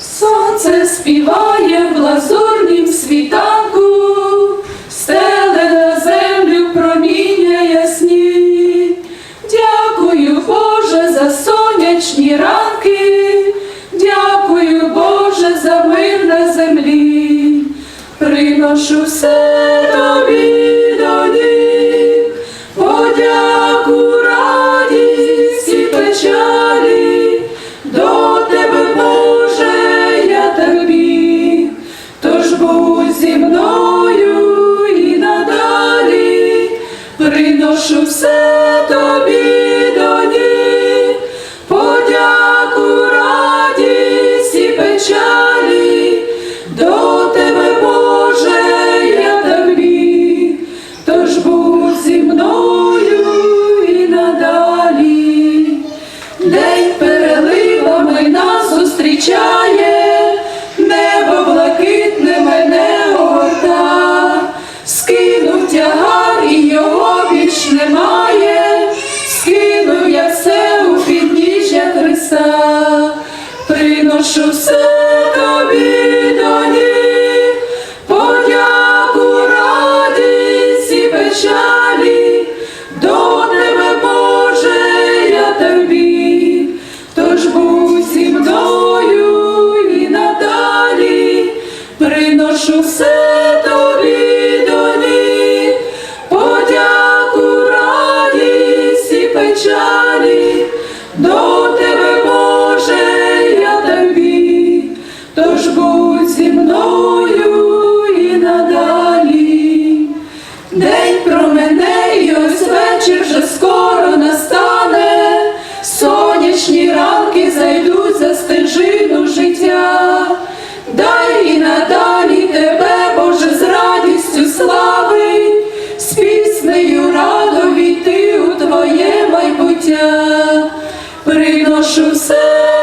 сонце співає в лазурнім світанку, стеле на землю проміння ясні. Дякую, Боже, за сонячні ранки, дякую, Боже, за мир на землі. Приношу все тобі душу все тобі доні, подяку радість і печалі, до тебе, Боже, я так міг, тож будь зі мною і надалі, день переливами нас зустрічає. нашу все тобі доні, подяку радість і печалі, до тебе Боже, я тобі, тож будь зі мною і надалі, приношу все. будь зі мною і надалі, день про мене, і ось вечір вже скоро настане, сонячні ранки зайдуть за стежину життя, дай і надалі тебе, Боже, з радістю слави, з піснею радові війти у твоє майбуття, приношу все.